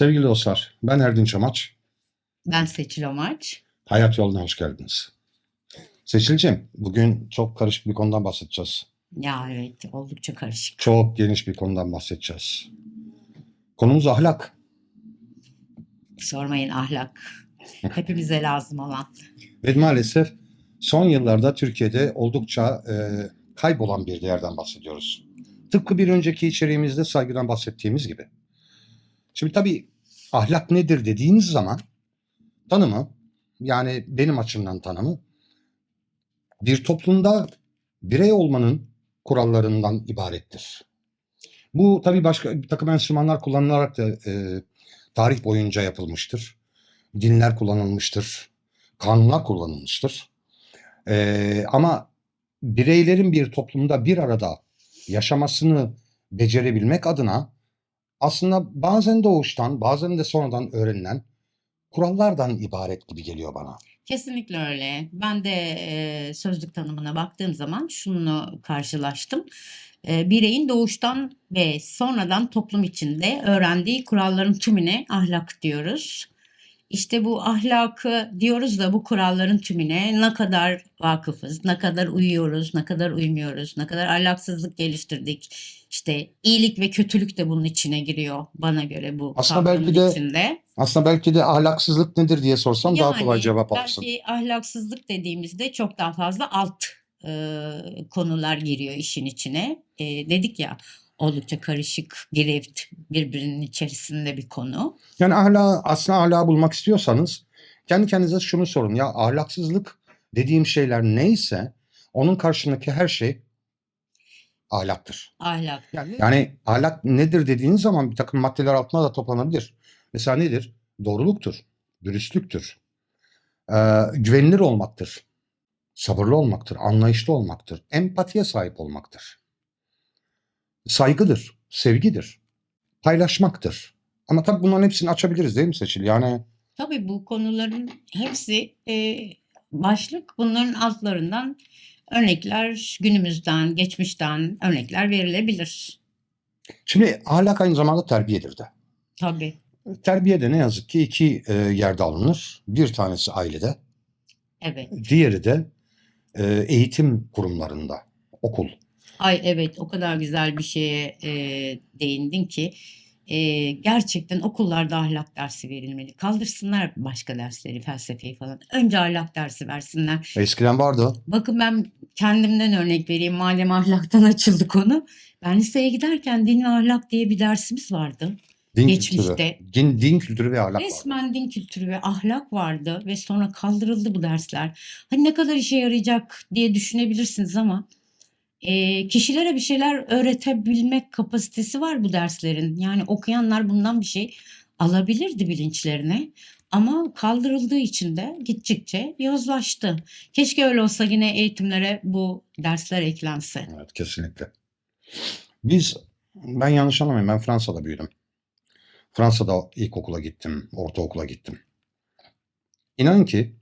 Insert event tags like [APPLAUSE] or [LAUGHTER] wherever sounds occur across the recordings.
Sevgili dostlar, ben Erdinç Amaç. Ben Seçil Amaç. Hayat yoluna hoş geldiniz. Seçilciğim, bugün çok karışık bir konudan bahsedeceğiz. Ya evet oldukça karışık. Çok geniş bir konudan bahsedeceğiz. Konumuz ahlak. Sormayın ahlak. Hepimize [LAUGHS] lazım olan. Ve maalesef son yıllarda Türkiye'de oldukça e, kaybolan bir değerden bahsediyoruz. Tıpkı bir önceki içeriğimizde saygıdan bahsettiğimiz gibi. Şimdi tabii ahlak nedir dediğiniz zaman tanımı yani benim açımdan tanımı bir toplumda birey olmanın kurallarından ibarettir. Bu tabii başka bir takım enstrümanlar kullanılarak da e, tarih boyunca yapılmıştır. Dinler kullanılmıştır, kanunlar kullanılmıştır. E, ama bireylerin bir toplumda bir arada yaşamasını becerebilmek adına aslında bazen doğuştan bazen de sonradan öğrenilen kurallardan ibaret gibi geliyor bana. Kesinlikle öyle. Ben de e, sözlük tanımına baktığım zaman şunu karşılaştım. E, bireyin doğuştan ve sonradan toplum içinde öğrendiği kuralların tümüne ahlak diyoruz. İşte bu ahlakı diyoruz da bu kuralların tümüne ne kadar vakıfız, ne kadar uyuyoruz, ne kadar uymuyoruz, ne kadar ahlaksızlık geliştirdik. İşte iyilik ve kötülük de bunun içine giriyor bana göre bu Aslında belki de içinde. Aslında belki de ahlaksızlık nedir diye sorsam daha kolay Yani cevap alırsın. belki ahlaksızlık dediğimizde çok daha fazla alt e, konular giriyor işin içine. E, dedik ya oldukça karışık, girift birbirinin içerisinde bir konu. Yani ahlak, aslında ahlakı bulmak istiyorsanız kendi kendinize şunu sorun. Ya ahlaksızlık dediğim şeyler neyse onun karşındaki her şey ahlaktır. Ahlak. Yani, yani ahlak nedir dediğiniz zaman bir takım maddeler altına da toplanabilir. Mesela nedir? Doğruluktur, dürüstlüktür, ee, güvenilir olmaktır, sabırlı olmaktır, anlayışlı olmaktır, empatiye sahip olmaktır. Saygıdır, sevgidir, paylaşmaktır. Ama tabii bunların hepsini açabiliriz değil mi Seçil? Yani Tabii bu konuların hepsi e, başlık. Bunların altlarından örnekler günümüzden, geçmişten örnekler verilebilir. şimdi ahlak aynı zamanda terbiyedir de. Tabii. Terbiye de ne yazık ki iki e, yerde alınır. Bir tanesi ailede, Evet. diğeri de e, eğitim kurumlarında, okul. Ay evet o kadar güzel bir şeye e, değindin ki e, gerçekten okullarda ahlak dersi verilmeli. Kaldırsınlar başka dersleri, felsefeyi falan. Önce ahlak dersi versinler. Eskiden vardı. Bakın ben kendimden örnek vereyim. Madem ahlaktan açıldı konu. Ben liseye giderken din ve ahlak diye bir dersimiz vardı. Din Geçmişte. kültürü. Din, din kültürü ve ahlak vardı. Resmen din kültürü ve ahlak vardı ve sonra kaldırıldı bu dersler. Hani ne kadar işe yarayacak diye düşünebilirsiniz ama e, kişilere bir şeyler öğretebilmek kapasitesi var bu derslerin. Yani okuyanlar bundan bir şey alabilirdi bilinçlerine. Ama kaldırıldığı için de gittikçe yozlaştı. Keşke öyle olsa yine eğitimlere bu dersler eklense. Evet kesinlikle. Biz, ben yanlış anlamayın ben Fransa'da büyüdüm. Fransa'da ilkokula gittim, ortaokula gittim. İnanın ki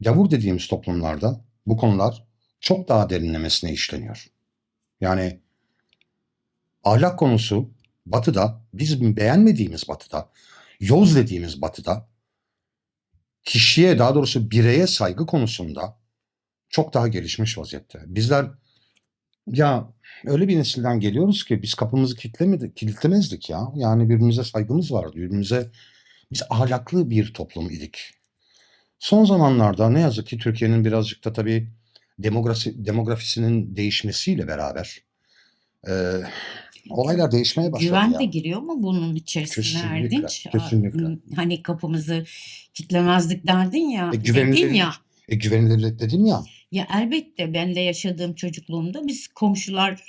gavur dediğimiz toplumlarda bu konular çok daha derinlemesine işleniyor. Yani ahlak konusu batıda, biz beğenmediğimiz batıda, yoz dediğimiz batıda kişiye daha doğrusu bireye saygı konusunda çok daha gelişmiş vaziyette. Bizler ya öyle bir nesilden geliyoruz ki biz kapımızı kilitlemedik, kilitlemezdik ya. Yani birbirimize saygımız vardı. Birbirimize biz ahlaklı bir toplum idik. Son zamanlarda ne yazık ki Türkiye'nin birazcık da tabii demografi, demografisinin değişmesiyle beraber e, olaylar değişmeye başladı Güven de giriyor mu bunun içerisine Kesinlikle, Erdinç? Kesinlikle. Hani kapımızı kitlemezdik derdin ya. E, güvenilir- ya. E, güvenilirlik dedim ya. Ya elbette ben de yaşadığım çocukluğumda biz komşular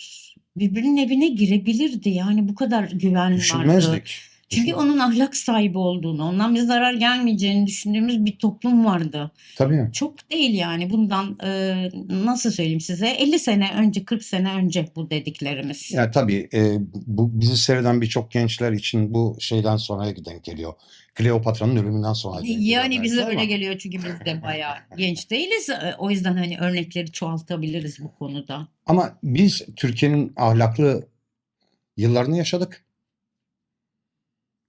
birbirinin evine girebilirdi. Yani bu kadar güven vardı. Düşünmezdik. Çünkü onun ahlak sahibi olduğunu, ondan bir zarar gelmeyeceğini düşündüğümüz bir toplum vardı. Tabii. Çok değil yani bundan e, nasıl söyleyeyim size 50 sene önce 40 sene önce bu dediklerimiz. Ya tabii e, bu bizi seyreden birçok gençler için bu şeyden sonra denk geliyor. Kleopatra'nın ölümünden sonra denk Yani bize ama- öyle geliyor çünkü biz de bayağı genç değiliz. E, O yüzden hani örnekleri çoğaltabiliriz bu konuda. Ama biz Türkiye'nin ahlaklı yıllarını yaşadık.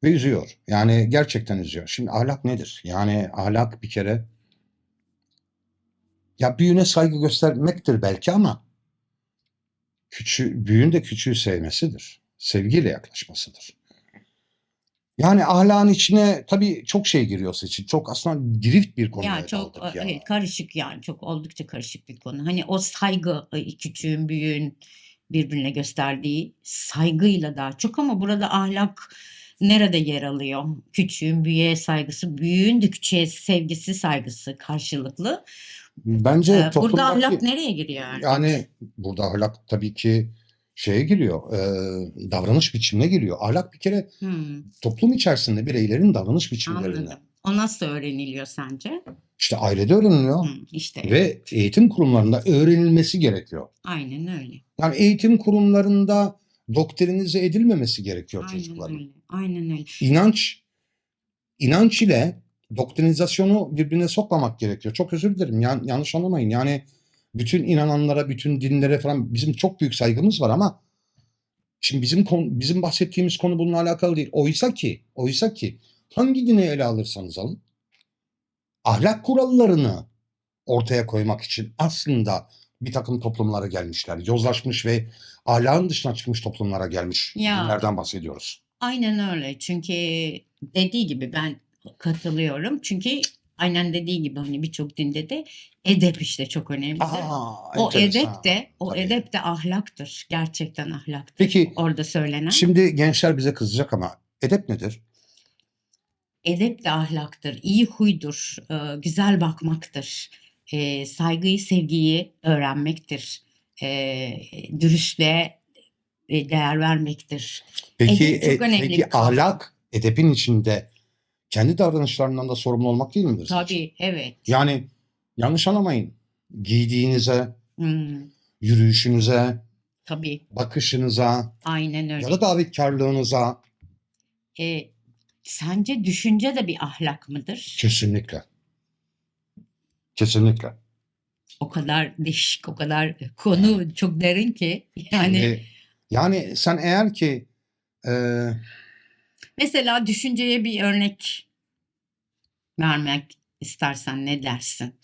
Ve üzüyor. Yani gerçekten üzüyor. Şimdi ahlak nedir? Yani ahlak bir kere ya büyüğüne saygı göstermektir belki ama küçüğü, büyüğün de küçüğü sevmesidir. Sevgiyle yaklaşmasıdır. Yani ahlakın içine tabii çok şey giriyor için. Çok aslında girift bir konuya Ya çok ya. evet, karışık yani çok oldukça karışık bir konu. Hani o saygı e, küçüğün büyüğün birbirine gösterdiği saygıyla daha çok ama burada ahlak nerede yer alıyor? Küçüğün büyüğe saygısı, büyüğün de küçüğe sevgisi, saygısı karşılıklı. Bence Ee, burada toplumdaki ahlak nereye giriyor yani? yani burada ahlak tabii ki şeye giriyor. e, davranış biçimine giriyor. Ahlak bir kere Hmm, toplum içerisinde bireylerin davranış biçimlerini anladım. O nasıl öğreniliyor sence? işte ailede öğreniliyor Hmm, işte ve eğitim kurumlarında öğrenilmesi gerekiyor. aynen öyle. Yani eğitim kurumlarında doktrinize edilmemesi gerekiyor Aynen çocukların. öyle. Aynen öyle. İnanç inanç ile doktrinizasyonu birbirine sokmamak gerekiyor. Çok özür dilerim. Yan- yanlış anlamayın. Yani bütün inananlara, bütün dinlere falan bizim çok büyük saygımız var ama şimdi bizim konu, bizim bahsettiğimiz konu bununla alakalı değil. Oysa ki, oysa ki hangi dini ele alırsanız alın ahlak kurallarını ortaya koymak için aslında bir takım toplumlara gelmişler. Yozlaşmış ve ahlakın dışına çıkmış toplumlara gelmiş Ya. dinlerden bahsediyoruz. Aynen öyle. Çünkü dediği gibi ben katılıyorum. Çünkü aynen dediği gibi hani birçok dinde de edep işte çok önemlidir. Aa, o enteresan. edep de o Tabii. edep de ahlaktır. Gerçekten ahlaktır. Peki Orada söylenen. şimdi gençler bize kızacak ama edep nedir? Edep de ahlaktır. iyi huydur. e, güzel bakmaktır. e, saygıyı, sevgiyi öğrenmektir. E, dürüstlüğe değer vermektir. Peki çok e- önemli peki ahlak edepin içinde kendi davranışlarından da sorumlu olmak değil midir? Tabii, evet. Yani yanlış anlamayın. Giydiğinize, Hmm, yürüyüşünüze, tabii, bakışınıza aynen öyle. ya da davetkarlığınıza E, sence düşünce de bir ahlak mıdır? kesinlikle. Kesinlikle. O kadar değişik, o kadar konu çok derin ki. Yani Şimdi, yani sen eğer ki e, mesela düşünceye bir örnek vermek istersen ne dersin?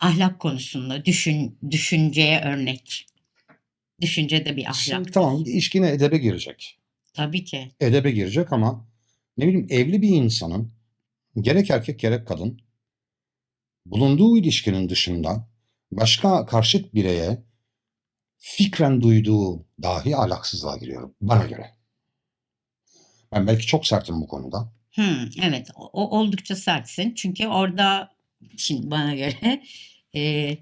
Ahlak konusunda düşün, düşünceye örnek. Düşünce de bir ahlak. şimdi tamam ilişkine edebe girecek. Tabii ki. edebe girecek ama ne bileyim evli bir insanın gerek erkek gerek kadın bulunduğu ilişkinin dışında başka karşıt bireye fikren duyduğu dahi ahlaksızlığa giriyor bana göre. Ben belki çok sertim bu konuda. Hmm, evet, o, oldukça sertsin. Çünkü orada şimdi bana göre e,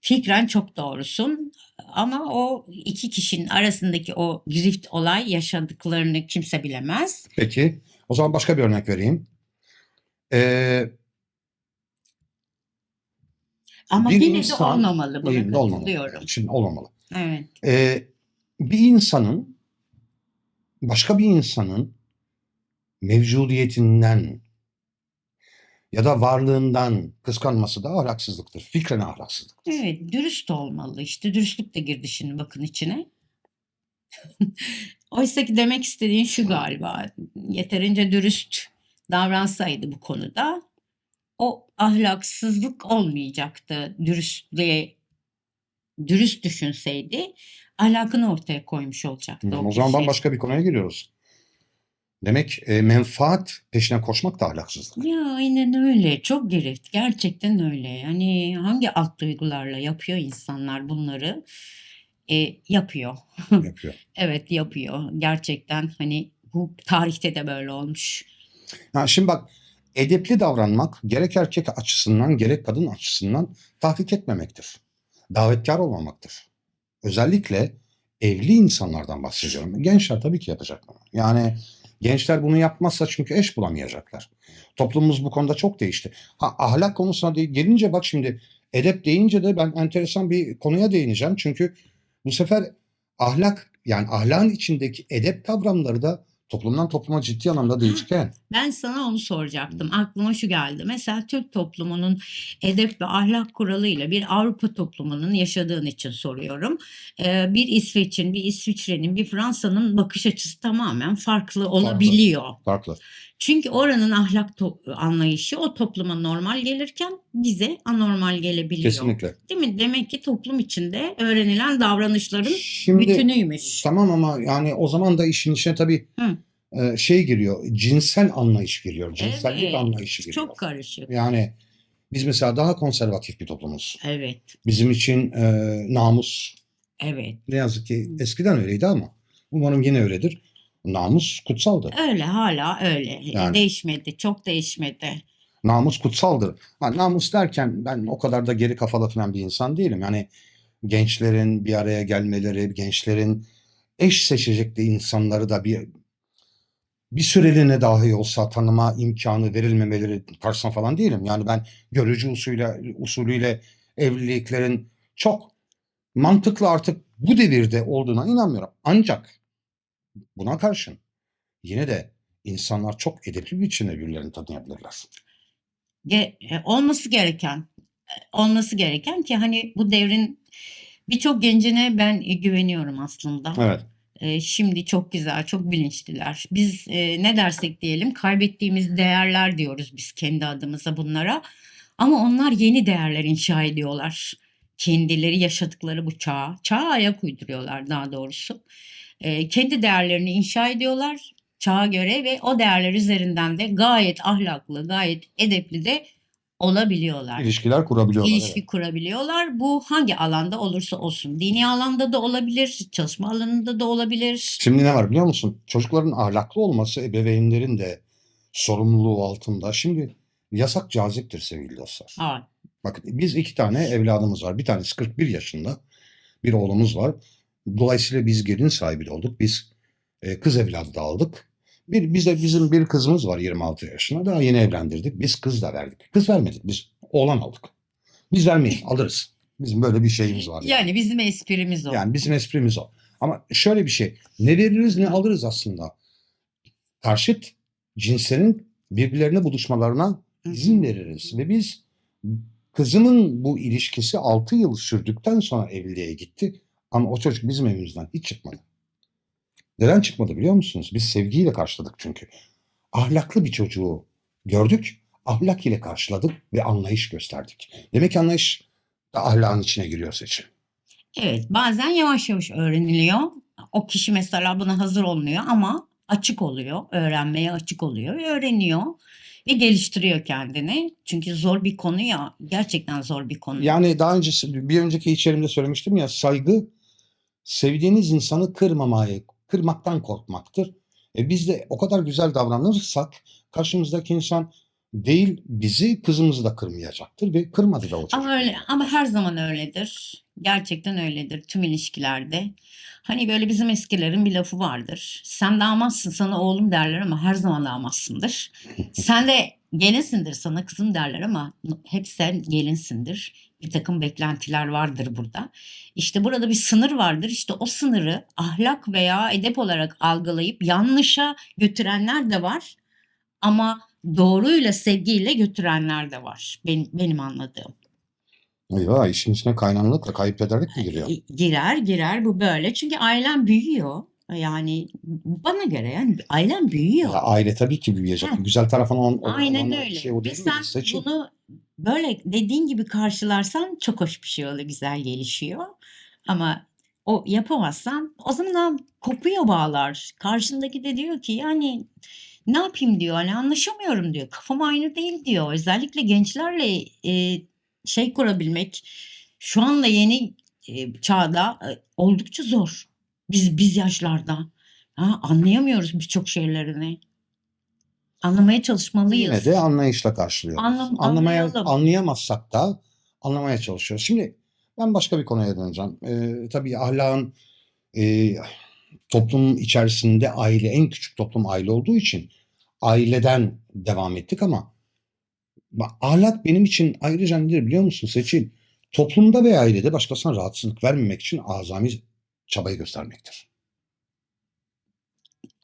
fikren çok doğrusun. Ama o iki kişinin arasındaki o girift olay yaşadıklarını kimse bilemez. Peki o zaman başka bir örnek vereyim. Ee, Ama Bir yine de insan- olmamalı. Buna Hayır, olmamalı. katılıyorum. için olmamalı. Evet. Ee, bir insanın başka bir insanın mevcudiyetinden ya da varlığından kıskanması da ahlaksızlıktır. Fikren ahlaksızlıktır. Evet, dürüst olmalı. İşte dürüstlük de girdi şimdi bakın içine. [LAUGHS] Oysa ki demek istediğin şu galiba. Yeterince dürüst davransaydı bu konuda o ahlaksızlık olmayacaktı. Dürüstlüğe dürüst düşünseydi ahlakını ortaya koymuş olacaktı Hmm, o o zaman kişi. bambaşka bir konuya geliyoruz. Demek e, menfaat peşine koşmak da ahlaksızlık. Ya aynen öyle. Çok girift. Gerçekten öyle. Yani hangi alt duygularla yapıyor insanlar bunları? E, yapıyor. [LAUGHS] yapıyor. Evet yapıyor. Gerçekten hani bu tarihte de böyle olmuş. Ha, şimdi bak edepli davranmak gerek erkek açısından gerek kadın açısından tahrik etmemektir. Davetkar olmamaktır. Özellikle evli insanlardan bahsediyorum. Gençler tabii ki yapacak bunu. Yani gençler bunu yapmazsa çünkü eş bulamayacaklar. Toplumumuz bu konuda çok değişti. Ha, ahlak konusuna gelince bak şimdi edep deyince de ben enteresan bir konuya değineceğim. Çünkü bu sefer ahlak yani ahlakın içindeki edep kavramları da toplumdan topluma ciddi anlamda değişken. Ben sana onu soracaktım. Aklıma şu geldi. Mesela Türk toplumunun edep ve ahlak kuralıyla bir Avrupa toplumunun yaşadığın için soruyorum. Ee, bir İsveç'in, bir İsviçre'nin, bir Fransa'nın bakış açısı tamamen farklı olabiliyor. Farklı. Çünkü oranın ahlak anlayışı o topluma normal gelirken bize anormal gelebiliyor. Kesinlikle. Değil mi? Demek ki toplum içinde öğrenilen davranışların Şimdi bütünüymüş. tamam ama yani o zaman da işin içine tabii Hı. e, şey giriyor. Cinsel anlayış giriyor. Cinsellik Evet, anlayışı giriyor. Çok karışık. Yani biz mesela daha konservatif bir toplumuz. Evet, Bizim için e, namus evet. ne yazık ki eskiden öyleydi ama umarım yine öyledir. Namus kutsaldı. Öyle hala öyle. Yani. Değişmedi, çok değişmedi. Namus kutsaldır. Ha, namus derken ben o kadar da geri kafalı falan bir insan değilim. Yani gençlerin bir araya gelmeleri, gençlerin eş seçecek de insanları da bir bir süreliğine dahi olsa tanıma imkanı verilmemeleri karşısına falan değilim. Yani ben görücü usulüyle, usulüyle evliliklerin çok mantıklı artık bu devirde olduğuna inanmıyorum. Ancak buna karşın yine de insanlar çok edepli bir biçimde birbirlerini tanıyabilirler. Ge- e, olması gereken, e, olması gereken ki hani bu devrin birçok gencine ben e, güveniyorum aslında. Evet. E, şimdi çok güzel, çok bilinçliler. Biz e, ne dersek diyelim kaybettiğimiz değerler diyoruz biz kendi adımıza bunlara. Ama onlar yeni değerler inşa ediyorlar. Kendileri yaşadıkları bu çağa, çağa ayak uyduruyorlar daha doğrusu. E, kendi değerlerini inşa ediyorlar çağa göre ve o değerler üzerinden de gayet ahlaklı, gayet edepli de olabiliyorlar. İlişkiler kurabiliyorlar. İlişki evet. kurabiliyorlar. Bu hangi alanda olursa olsun. Dini alanda da olabilir, çalışma alanında da olabilir. Şimdi ne var biliyor musun? Çocukların ahlaklı olması ebeveynlerin de sorumluluğu altında. Şimdi yasak caziptir sevgili dostlar. Aa, Bakın biz iki tane evladımız var. Bir tanesi 41 yaşında. Bir oğlumuz var. Dolayısıyla biz gelin sahibi de olduk. Biz e, kız evladı da aldık. Bir, bize bizim bir kızımız var 26 yaşında. Daha yeni evlendirdik. Biz kız da verdik. Kız vermedik. Biz oğlan aldık. Biz vermeyiz. Alırız. Bizim böyle bir şeyimiz var. yani bizim esprimiz o. Yani bizim esprimiz o. Ama şöyle bir şey. Ne veririz ne alırız aslında. Karşıt cinslerin birbirlerine buluşmalarına izin veririz. Ve biz kızımın bu ilişkisi 6 yıl sürdükten sonra evliliğe gitti. Ama o çocuk bizim evimizden hiç çıkmadı. Neden çıkmadı biliyor musunuz? Biz sevgiyle karşıladık çünkü. Ahlaklı bir çocuğu gördük, ahlak ile karşıladık ve anlayış gösterdik. Demek ki anlayış da ahlakın içine giriyor seçim. Evet, bazen yavaş yavaş öğreniliyor. O kişi mesela buna hazır olmuyor ama açık oluyor, öğrenmeye açık oluyor ve öğreniyor ve geliştiriyor kendini. Çünkü zor bir konu ya, gerçekten zor bir konu. Yani daha öncesi bir önceki içerimde söylemiştim ya saygı sevdiğiniz insanı kırmamaya, kırmaktan korkmaktır. E biz de o kadar güzel davranırsak karşımızdaki insan değil bizi kızımızı da kırmayacaktır ve kırmadı da o çocuk. Ama öyle ama her zaman öyledir. Gerçekten öyledir tüm ilişkilerde. Hani böyle bizim eskilerin bir lafı vardır. Sen damatsın sana oğlum derler ama her zaman damatsındır. [LAUGHS] sen de gelinsindir sana kızım derler ama hep sen gelinsindir. Bir takım beklentiler vardır burada. İşte burada bir sınır vardır. İşte o sınırı ahlak veya edep olarak algılayıp yanlışa götürenler de var. Ama doğruyla sevgiyle götürenler de var. Benim, benim anladığım. Eyvah işin içine kaynanlıkla kayıpederlik mi giriyor? Girer girer bu böyle. Çünkü ailem büyüyor. Yani bana göre yani ailem büyüyor. Ya aile tabii ki büyüyecek. Ha. Güzel tarafı olan, olan Aynen olan öyle. şey o Ve sen Seçim. bunu böyle dediğin gibi karşılarsan çok hoş bir şey oluyor. Güzel gelişiyor. Ama o yapamazsan o zaman kopuyor bağlar. Karşındaki de diyor ki yani ne yapayım diyor. Hani anlaşamıyorum diyor. Kafam aynı değil diyor. Özellikle gençlerle e, şey kurabilmek şu anda yeni e, çağda e, oldukça zor. Biz biz yaşlarda ha, anlayamıyoruz birçok şeylerini. Anlamaya çalışmalıyız. Yine de anlayışla karşılıyoruz. Anlam- Anlamaya, anlayalım. anlayamazsak da anlamaya çalışıyoruz. Şimdi ben başka bir konuya döneceğim. Ee, tabii ahlakın e, toplum içerisinde aile, en küçük toplum aile olduğu için aileden devam ettik ama ahlak benim için ayrıca nedir biliyor musun Seçil? Toplumda ve ailede başkasına rahatsızlık vermemek için azami çabayı göstermektir.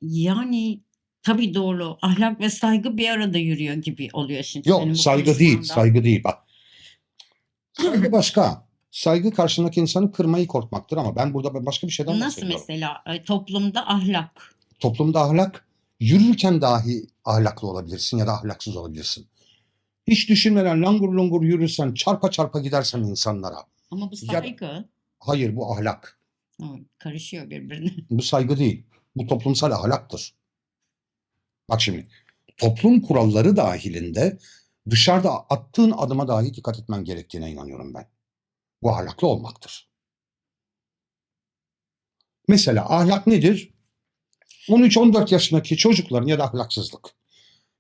Yani tabii doğru. Ahlak ve saygı bir arada yürüyor gibi oluyor şimdi Yok saygı değil, saygı değil bak. Saygı başka. Saygı karşındaki insanı kırmayı korkmaktır ama ben burada başka bir şeyden Nasıl bahsediyorum. mesela e, toplumda ahlak? Toplumda ahlak, yürürken dahi ahlaklı olabilirsin ya da ahlaksız olabilirsin. Hiç düşünmeden langur lungur yürürsen, çarpa çarpa gidersen insanlara. Ama bu Ya- saygı. Hayır bu ahlak. Hı, karışıyor birbirine. [LAUGHS] Bu saygı değil. Bu toplumsal ahlaktır. Bak şimdi toplum kuralları dahilinde dışarıda attığın adıma dahi dikkat etmen gerektiğine inanıyorum ben. Bu ahlaklı olmaktır. Mesela ahlak nedir? 13-14 yaşındaki çocukların ya da ahlaksızlık.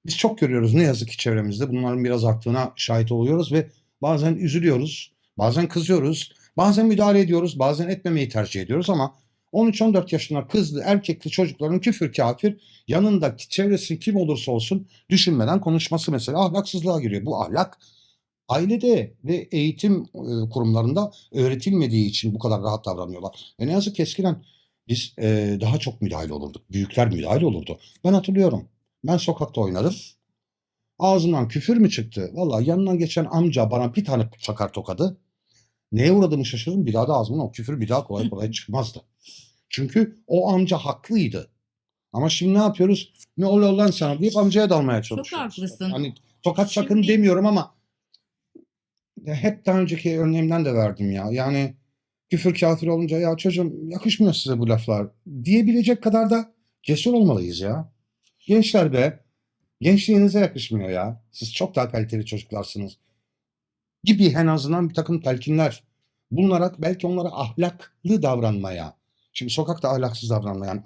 Biz çok görüyoruz ne yazık ki çevremizde bunların biraz arttığına şahit oluyoruz ve bazen üzülüyoruz, bazen kızıyoruz, bazen müdahale ediyoruz, bazen etmemeyi tercih ediyoruz ama 13-14 yaşında kızlı erkekli çocukların küfür kafir yanındaki çevresi kim olursa olsun düşünmeden konuşması mesela ahlaksızlığa giriyor. Bu ahlak ailede ve eğitim e, kurumlarında öğretilmediği için bu kadar rahat davranıyorlar. Ve ne yazık ki eskiden biz e, daha çok müdahale olurduk. Büyükler müdahale olurdu. Ben hatırlıyorum. Ben sokakta oynadım. Ağzından küfür mü çıktı? Vallahi yanından geçen amca bana bir tane çakar tokadı. Neye uğradığımı şaşırdım. Bir daha da ağzımdan o küfür bir daha kolay kolay çıkmazdı. Çünkü o amca haklıydı. Ama şimdi ne yapıyoruz? Ne oluyor lan sana deyip amcaya dalmaya çalışıyoruz. haklısın. Hani tokat sakın Şimdi- demiyorum ama hep daha önceki örneğimden de verdim ya. Yani küfür kafir olunca ya çocuğum yakışmıyor size bu laflar diyebilecek kadar da cesur olmalıyız ya. Gençler be. Gençliğinize yakışmıyor ya. Siz çok daha kaliteli çocuklarsınız. Gibi en azından bir takım telkinler bulunarak belki onlara ahlaklı davranmaya. Şimdi sokakta ahlaksız davranmayan,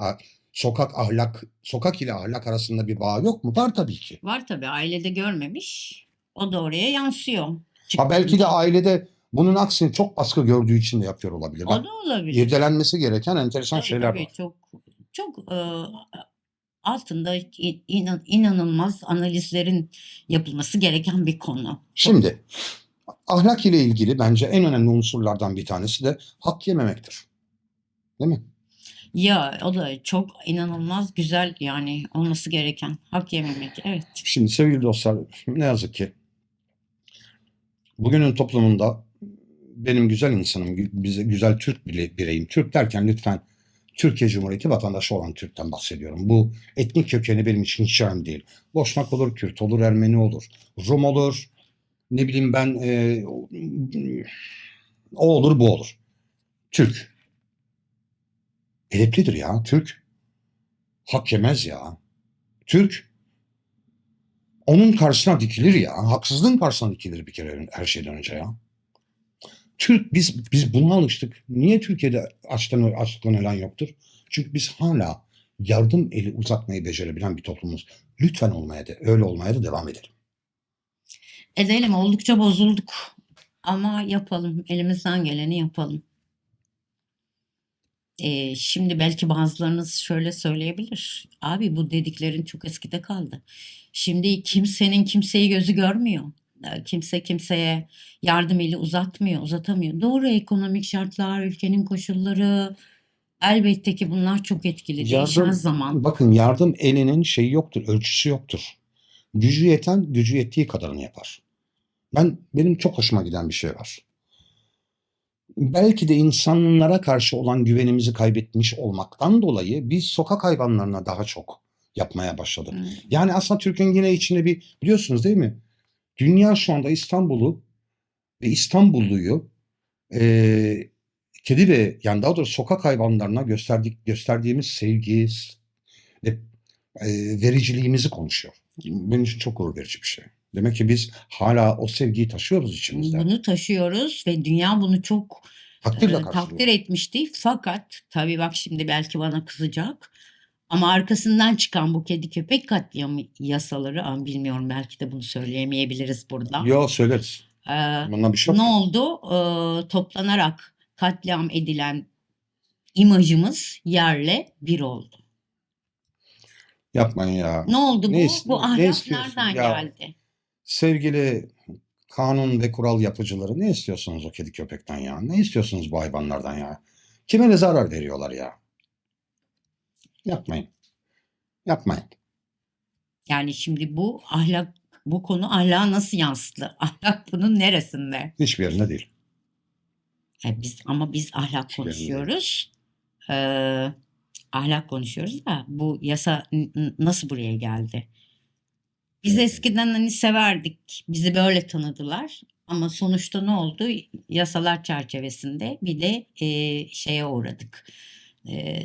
sokak ahlak, sokak ile ahlak arasında bir bağ yok mu? Var tabii ki. Var tabii ailede görmemiş. O da oraya yansıyor. Ha belki de ailede bunun aksini çok baskı gördüğü için de yapıyor olabilir. O da olabilir. irdelenmesi gereken enteresan Tabii, şeyler tabii, var. Çok çok e, altında inan- inanılmaz analizlerin yapılması gereken bir konu. Şimdi ahlak ile ilgili bence en önemli unsurlardan bir tanesi de hak yememektir. Değil mi? Ya o da çok inanılmaz güzel yani olması gereken hak yememek. Evet. Şimdi sevgili dostlar ne yazık ki bugünün toplumunda benim güzel insanım, bize güzel Türk bireyim. Türk derken lütfen Türkiye Cumhuriyeti vatandaşı olan Türk'ten bahsediyorum. Bu etnik kökeni benim için hiç önemli değil. Boşnak olur, Kürt olur, Ermeni olur, Rum olur, ne bileyim ben e, o olur bu olur. Türk. Edeplidir ya Türk. Hak yemez ya. Türk onun karşısına dikilir ya. Haksızlığın karşısına dikilir bir kere her şeyden önce ya. Türk biz biz buna alıştık. Niye Türkiye'de açlıktan, açlıktan ölen yoktur? Çünkü biz hala yardım eli uzatmayı becerebilen bir toplumuz. Lütfen olmaya da öyle olmaya da devam edelim. Edelim oldukça bozulduk. Ama yapalım. Elimizden geleni yapalım. Ee, şimdi belki bazılarınız şöyle söyleyebilir. Abi bu dediklerin çok eskide kaldı. Şimdi kimsenin kimseyi gözü görmüyor. Kimse kimseye yardım eli uzatmıyor, uzatamıyor. Doğru ekonomik şartlar, ülkenin koşulları elbette ki bunlar çok etkili. Yardım- zaman. Bakın yardım elinin şeyi yoktur, ölçüsü yoktur. Gücü yeten gücü yettiği kadarını yapar. Ben benim çok hoşuma giden bir şey var. Belki de insanlara karşı olan güvenimizi kaybetmiş olmaktan dolayı biz sokak hayvanlarına daha çok yapmaya başladık. Hmm. Yani aslında Türkiye'nin yine içinde bir biliyorsunuz değil mi? Dünya şu anda İstanbul'u ve İstanbulluyu eee, kedi ve yani daha doğrusu sokak hayvanlarına gösterdik gösterdiğimiz sevgi ve eee, vericiliğimizi konuşuyor. Benim için çok gurur verici bir şey. Demek ki biz hala o sevgiyi taşıyoruz içimizde. Bunu taşıyoruz ve dünya bunu çok Takdirle e, karşılıyor. takdir etmişti. Fakat tabii bak şimdi belki bana kızacak. Ama arkasından çıkan bu kedi köpek katliamı yasaları, ama bilmiyorum belki de bunu söyleyemeyebiliriz burada. Yo söyleriz. Ee, Bundan bir şey ne yok. oldu? Ee, toplanarak katliam edilen imajımız yerle bir oldu. Yapmayın ya. Ne oldu Ne bu? ist- Bu ne ahlak istiyorsun nereden ya? geldi? Sevgili kanun ve kural yapıcıları ne istiyorsunuz o kedi köpekten ya? Ne istiyorsunuz bu hayvanlardan ya? Kime ne zarar veriyorlar ya? Yapmayın. Yapmayın. Yani şimdi bu ahlak bu konu ahlaka nasıl yansıdı? [LAUGHS] Ahlak bunun neresinde? Hiçbir yerinde değil. E biz ama biz ahlak Hiçbir konuşuyoruz. Ee, ahlak konuşuyoruz da bu yasa nasıl buraya geldi? Biz eskiden hani severdik. Bizi böyle tanıdılar. Ama sonuçta ne oldu? Yasalar çerçevesinde bir de e, şeye uğradık. E,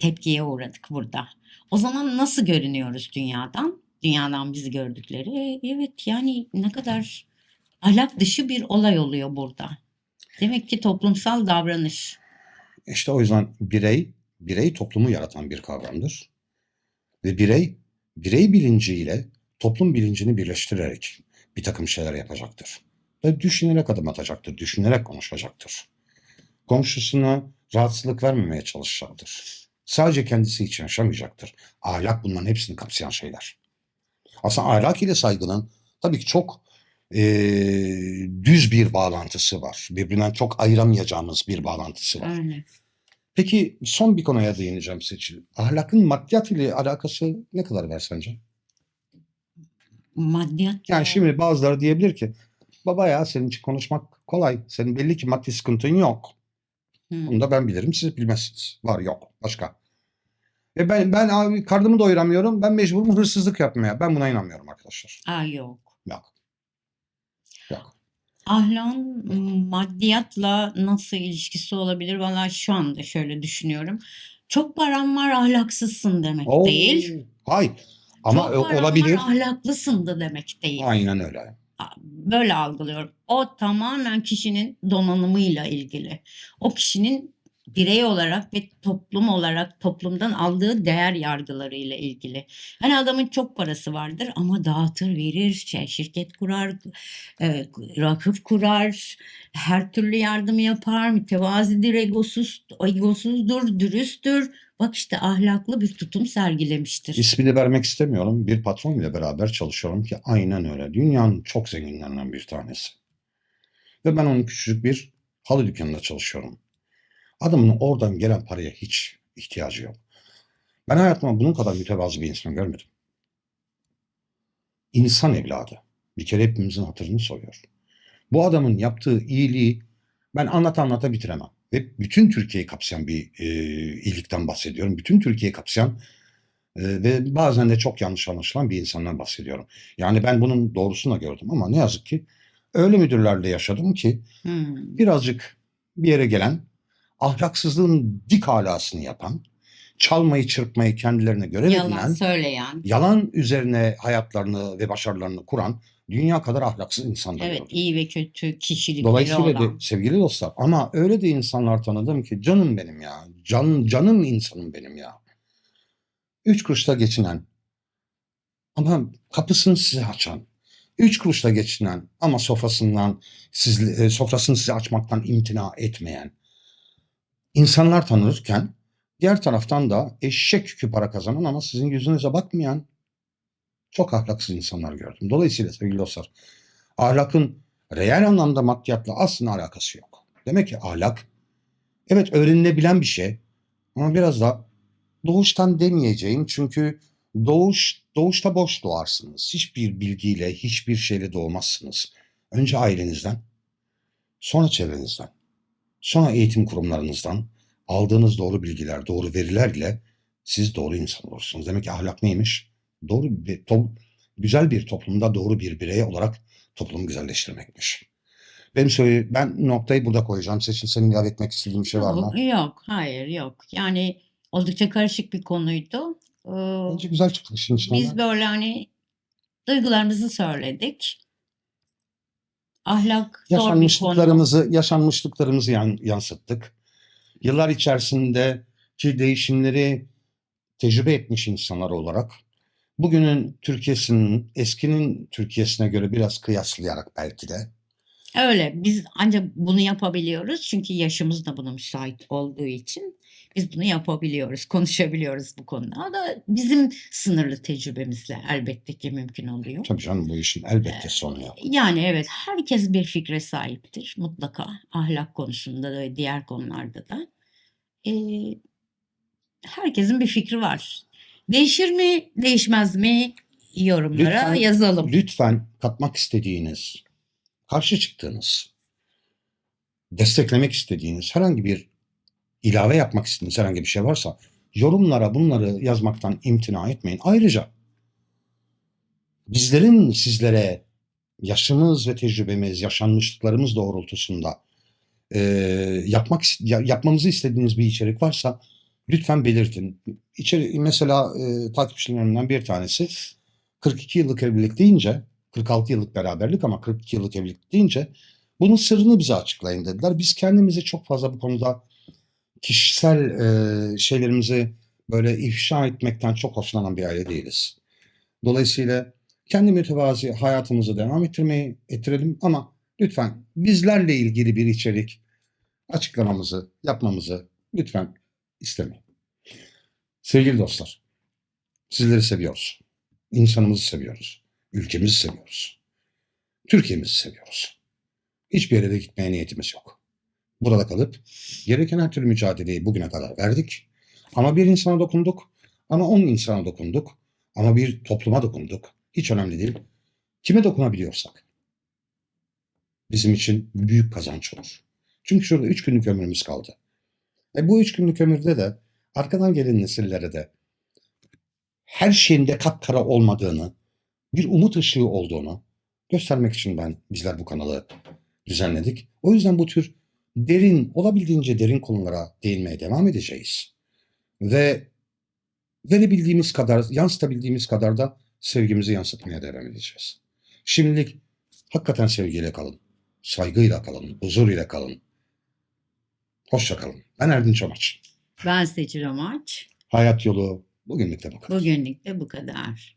tepkiye uğradık burada. O zaman nasıl görünüyoruz dünyadan? Dünyadan bizi gördükleri. Evet yani ne kadar ahlak dışı bir olay oluyor burada. Demek ki toplumsal davranış. İşte o yüzden birey, birey toplumu yaratan bir kavramdır. Ve birey, birey bilinciyle toplum bilincini birleştirerek bir takım şeyler yapacaktır. Ve düşünerek adım atacaktır, düşünerek konuşacaktır. Komşusuna rahatsızlık vermemeye çalışacaktır. Sadece kendisi için yaşamayacaktır. Ahlak bunların hepsini kapsayan şeyler. Aslında ahlak ile saygının tabii ki çok eee, düz bir bağlantısı var. Birbirinden çok ayıramayacağımız bir bağlantısı var. Öyle. Peki son bir konuya değineceğim Seçil. Ahlakın maddiyat ile alakası ne kadar var sence? Maddiyat. Yani şimdi bazıları diyebilir ki baba ya senin için konuşmak kolay. Senin belli ki maddi sıkıntın yok. Hı. Bunu da ben bilirim siz bilmezsiniz. Var yok başka. E ben ben abi karnımı doyuramıyorum. Ben mecburum hırsızlık yapmaya. Ben buna inanmıyorum arkadaşlar. Aa, yok. Yok. Yok. Ahlakın ım, maddiyatla nasıl ilişkisi olabilir? Valla şu anda şöyle düşünüyorum. Çok param var ahlaksızsın demek Oo, değil. Hayır. Ama Çok olabilir. ahlaklısın da demek değil. Aynen öyle. Böyle algılıyorum. O tamamen kişinin donanımıyla ilgili. O kişinin birey olarak ve toplum olarak toplumdan aldığı değer yargılarıyla ilgili. Hani adamın çok parası vardır ama dağıtır, verir, şey, şirket kurar, e, rakıf kurar, her türlü yardım yapar, mütevazidir, egosuz, egosuzdur, dürüsttür. Bak işte ahlaklı bir tutum sergilemiştir. İsmini vermek istemiyorum. Bir patron ile beraber çalışıyorum ki aynen öyle. Dünyanın çok zenginlerinden bir tanesi. Ve ben onun küçücük bir halı dükkanında çalışıyorum. Adamın oradan gelen paraya hiç ihtiyacı yok. Ben hayatımda bunun kadar mütevazı bir insan görmedim. İnsan evladı. Bir kere hepimizin hatırını soruyor. Bu adamın yaptığı iyiliği ben anlat anlata bitiremem. Ve bütün Türkiye'yi kapsayan bir e, iyilikten bahsediyorum. Bütün Türkiye'yi kapsayan e, ve bazen de çok yanlış anlaşılan bir insandan bahsediyorum. Yani ben bunun doğrusunu da gördüm ama ne yazık ki öyle müdürlerle yaşadım ki Hmm. birazcık bir yere gelen, ahlaksızlığın dik alasını yapan, çalmayı çırpmayı kendilerine görev Yalan edinen, söyleyen. yalan üzerine hayatlarını ve başarılarını kuran dünya kadar ahlaksız insanlar Evet, gördüm. iyi ve kötü kişilikleri Dolayısıyla olan. de sevgili dostlar ama öyle de insanlar tanıdım ki canım benim ya. Can, canım insanım benim ya. Üç kuruşla geçinen ama kapısını size açan. Üç kuruşla geçinen ama sofrasından siz, e, sofrasını size açmaktan imtina etmeyen insanlar tanırken diğer taraftan da eşek yükü para kazanan ama sizin yüzünüze bakmayan çok ahlaksız insanlar gördüm. Dolayısıyla sevgili dostlar ahlakın reel anlamda maddiyatla aslında alakası yok. Demek ki ahlak evet öğrenilebilen bir şey ama biraz da doğuştan demeyeceğim çünkü doğuş doğuşta boş doğarsınız. Hiçbir bilgiyle, hiçbir şeyle doğmazsınız. Önce ailenizden, sonra çevrenizden, sonra eğitim kurumlarınızdan aldığınız doğru bilgiler, doğru veriler ile siz doğru insan olursunuz. Demek ki ahlak neymiş? Doğru bir to- güzel bir toplumda doğru bir birey olarak toplumu güzelleştirmekmiş. Benim söyle ben noktayı burada koyacağım. Seçin senin ilave etmek istediğin bir şey var mı? Yok, hayır yok. Yani oldukça karışık bir konuydu. Ee, Bence güzel çıktı işin içinden. biz böyle hani duygularımızı söyledik. Ahlak zor bir konu. yaşanmışlıklarımızı yan- yansıttık. Yıllar içerisindeki değişimleri tecrübe etmiş insanlar olarak bugünün Türkiye'sinin eskinin Türkiye'sine göre biraz kıyaslayarak belki de Öyle biz ancak bunu yapabiliyoruz çünkü yaşımız da buna müsait olduğu için biz bunu yapabiliyoruz, konuşabiliyoruz bu konuda. O da bizim sınırlı tecrübemizle elbette ki mümkün oluyor. tabii canım bu işin elbette sonu yok. Yani evet herkes bir fikre sahiptir mutlaka ahlak konusunda da ve diğer konularda da. Ee, herkesin bir fikri var. Değişir mi, değişmez mi? Yorumlara Lütfen- yazalım. Lütfen katmak istediğiniz, karşı çıktığınız, desteklemek istediğiniz herhangi bir ilave yapmak istediğiniz herhangi bir şey varsa yorumlara bunları yazmaktan imtina etmeyin. Ayrıca bizlerin sizlere yaşımız ve tecrübemiz, yaşanmışlıklarımız doğrultusunda e, yapmak yapmamızı istediğiniz bir içerik varsa lütfen belirtin. İçeri, mesela e, takipçilerimden bir tanesi 42 yıllık evlilik deyince 46 yıllık beraberlik ama 42 yıllık evlilik deyince bunun sırrını bize açıklayın dediler. Biz kendimizi çok fazla bu konuda kişisel e, şeylerimizi böyle ifşa etmekten çok hoşlanan bir aile değiliz. Dolayısıyla kendi mütevazi hayatımızı devam ettirmeyi ettirelim ama lütfen bizlerle ilgili bir içerik açıklamamızı, yapmamızı lütfen istemeyin. Sevgili dostlar, sizleri seviyoruz. İnsanımızı seviyoruz. Ülkemizi seviyoruz. Türkiye'mizi seviyoruz. Hiçbir yere de gitmeye niyetimiz yok. Burada kalıp gereken her türlü mücadeleyi bugüne kadar verdik. Ama bir insana dokunduk. Ama on insana dokunduk. Ama bir topluma dokunduk. Hiç önemli değil. Kime dokunabiliyorsak. Bizim için büyük kazanç olur. Çünkü şurada üç günlük ömrümüz kaldı. E bu üç günlük ömürde de arkadan gelen nesillere de her şeyin de kapkara olmadığını, bir umut ışığı olduğunu göstermek için ben bizler bu kanalı düzenledik. O yüzden bu tür derin, olabildiğince derin konulara değinmeye devam edeceğiz. Ve verebildiğimiz kadar, yansıtabildiğimiz kadar da sevgimizi yansıtmaya devam edeceğiz. Şimdilik hakikaten sevgiyle kalın, saygıyla kalın, huzur kalın. Hoşça kalın. Ben Erdinç Amaç. Ben Seçil Amaç. Hayat yolu bugünlük de bu kadar. Bugünlük de bu kadar.